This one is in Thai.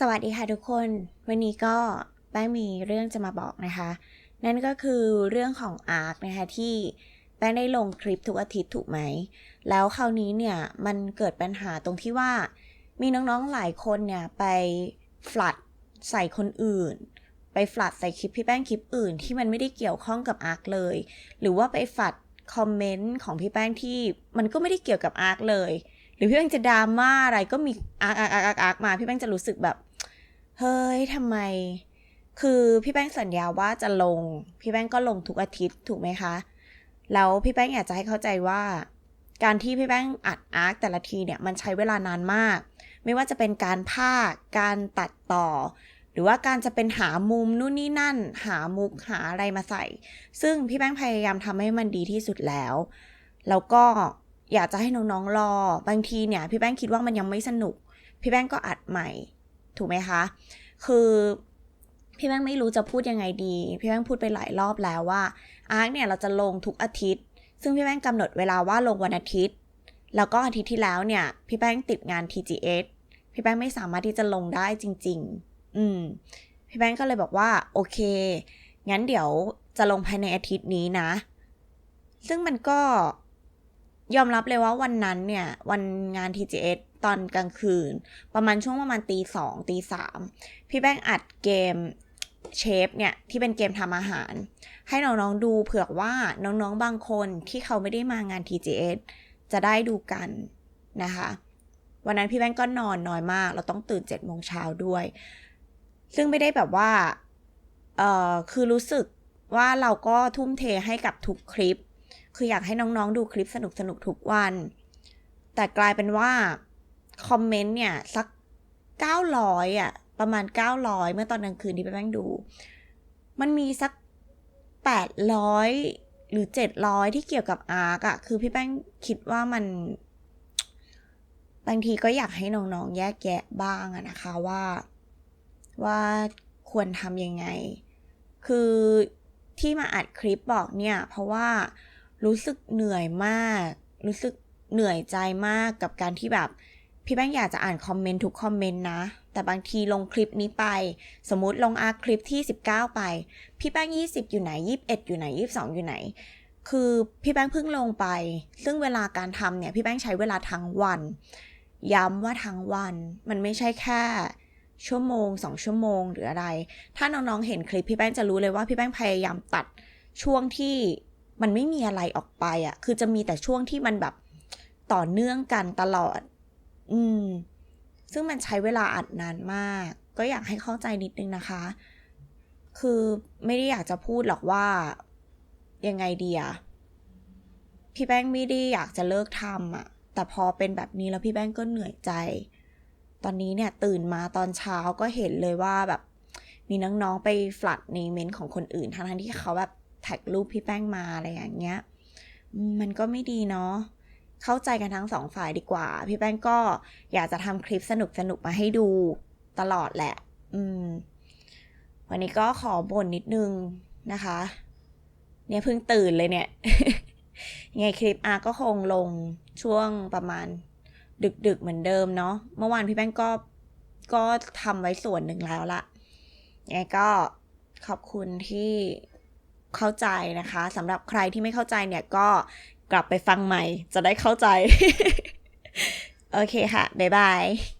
สวัสดีค่ะทุกคน วันนี้ก็แป้งมีเรื่องจะมาบอกนะคะ นั่นก็คือเรื่องของอาร์คนะคะที่แป้งได้ลงคลิปทุกอาทิตย์ถูกไหม แล้วคราวนี้เนี่ยมันเกิดปัญหาตรงที่ว่า มีน้องๆหลายคนเนี่ยไปฟลัดใส่คนอื่น ไปฟลัดใส่คลิปพี่แป้งคลิปอื่น ที่มันไม่ได้เกี่ยวข้องกับอาร์คเลย หรือว่าไปฟลัดคอมเมนต์ของพี่แป้งที่มันก็ไม่ได้เกี่ยวกับอาร์คเลย หรือพี่แป้งจะดราม่าอะไรก็มีอาร์คอาร์คอาร์คอาร์คมา พี่แป้งจะรู้สึกแบบ เฮ้ยทำไม คือพี่แป้งสัญญาว่าจะลง พี่แป้งก็ลงทุกอาทิตย์ถูกไหมคะ แล้วพี่แป้งอยากจะให้เข้าใจว่า การที่พี่แป้งอัดอาร์คแต่ละทีเนี่ยมันใช้เวลานานมาก ไม่ว่าจะเป็นการภาค การตัดต่อหรือว่าการจะเป็นหามุมนู่นนี่นั่น หามุกหาอะไรมาใส่ ซึ่งพี่แป้งพยายามทำให้มันดีที่สุดแล้ว แล้วก็ อยากจะให้น้องๆรอ บางทีเนี่ย พี่แป้งคิดว่ามันยังไม่สนุก พี่แป้งก็อัดใหม่ ถูกไหมคะ คือพี่แป้งไม่รู้จะพูดยังไงดี พี่แป้งพูดไปหลายรอบแล้วว่าอาร์คเนี่ยเราจะลงทุกอาทิตย์ ซึ่งพี่แป้งกำหนดเวลาว่าลงวันอาทิตย์ แล้วก็อาทิตย์ที่แล้วเนี่ย พี่แป้งติดงาน TGS พี่แป้งไม่สามารถที่จะลงได้จริง ๆ อืม พี่แป้งก็เลยบอกว่าโอเค งั้นเดี๋ยวจะลงภายในอาทิตย์นี้นะ ซึ่งมันก็ ยอมรับเลยว่าวันนั้นเนี่ย วันงาน TGS ตอนกลางคืน ประมาณช่วงประมาณตีสองตีสามพี่แป้งอัดเกมเชฟเนี่ย ที่เป็นเกมทำอาหาร ให้น้องๆดูเผื่อว่าน้องๆบางคนที่เขาไม่ได้มางาน TGS จะได้ดูกันนะคะ วันนั้นพี่แป้งก็นอนน้อยมาก เราต้องตื่นเจ็ดโมงเช้าด้วย ซึ่งไม่ได้แบบว่าเออคือรู้สึกว่าเราก็ทุ่มเทให้กับทุกคลิป คืออยากให้น้องๆดูคลิปสนุกๆทุกวัน แต่กลายเป็นว่า คอมเมนต์เนี่ย สัก 900อะ ประมาณ 900 เมื่อตอนกลางคืนที่ไปแป้งดู มันมีสัก 800 หรือ 700 ที่เกี่ยวกับอาร์กอะคือพี่แป้งคิดว่ามัน บางทีก็อยากให้น้องๆ แยกแยะบ้างอะนะคะว่า ว่าควรทำยังไง คือที่มาอัดคลิปบอกเนี่ย เพราะว่า รู้สึกเหนื่อยมาก รู้สึกเหนื่อยใจมากกับการที่แบบ พี่แป้งอยากจะอ่านคอมเมนต์ทุกคอมเมนต์นะ แต่บางทีลงคลิปนี้ไป สมมติลงอาคลิปที่ 19 ไป พี่แป้ง20 อยู่ไหน 21 อยู่ไหน 22 อยู่ไหน คือพี่แป้งเพิ่งลงไป ซึ่งเวลาการทำเนี่ยพี่แป้งใช้เวลาทั้งวัน ย้ำว่าทั้งวัน มันไม่ใช่แค่ชั่วโมง2ชั่วโมงหรืออะไร ถ้าน้องๆเห็นคลิปพี่แป้งจะรู้เลยว่าพี่แป้งพยายามตัดช่วงที่ มันไม่มีอะไรออกไปอะ่ะ คือจะมีแต่ช่วงที่มันแบบต่อเนื่องกันตลอด อืม ซึ่งมันใช้เวลาอัดนานมาก ก็อยากให้เข้าใจนิดนึงนะคะ คือไม่ได้อยากจะพูดหรอกว่ายังไงดีอะพี่แป้งไม่ได้อยากจะเลิกทำอะแต่พอเป็นแบบนี้แล้วพี่แป้งก็เหนื่อยใจ ตอนนี้เนี่ยตื่นมาตอนเช้าก็เห็นเลยว่าแบบ มีน้องๆไปฟลัดในเมนของคนอื่นทั้งที่เขาแบบ แท็กรูปพี่แป้งมาอะไรอย่างเงี้ย มันก็ไม่ดีเนาะเข้าใจกันทั้งสองฝ่ายดีกว่า พี่แป้งก็อยากจะทำคลิปสนุกสนุกมาให้ดูตลอดแหละ อืม วันนี้ก็ขอบ่นนิดนึงนะคะ เนี่ยเพิ่งตื่นเลยเนี่ยยังไงคลิปอาก็คงลงช่วงประมาณ ดึกๆเหมือนเดิมเนาะเมื่อวานพี่แป้งก็ก็ทำไว้ส่วนหนึ่งแล้วละยังไงก็ขอบคุณที่ เข้าใจนะคะสำหรับใครที่ไม่เข้าใจเนี่ยก็กลับไปฟังใหม่จะได้เข้าใจ โอเคค่ะ บ๊ายบาย